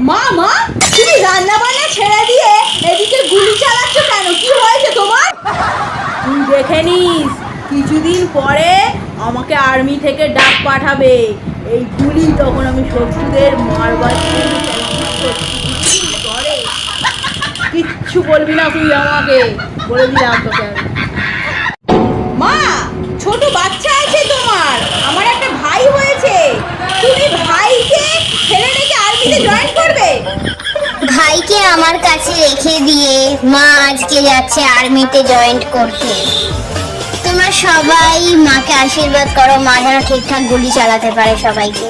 মা মা তুমি রান্না বান্না ছেড়ে দিয়ে এদিকে গুলি চালাচ্ছ কেন? কি হয়েছে তোমার? তুই দেখে নিস। কিছুদিন পরে আমাকে আর্মি থেকে ডাক পাঠাবে। এই গুলি তখন আমি শত্রুদের মারবার জন্য কিচ্ছু বলবি না তুই আমাকে। বলে দিলাম তোকে মা, ছোট বাচ্চা আছে তোমার। আমার একটা ভাই হয়েছে। তুমি ভাইকে ছেলে রেখে আর্মিতে জয়েন করবে? ভাইকে আমার কাছে রেখে দিয়ে মা আজকে যাচ্ছে আর্মিতে জয়েন্ট করতে। সবাই মাকে আশীর্বাদ করো মা যেন ঠিকঠাক গুলি চালাতে পারে সবাইকে।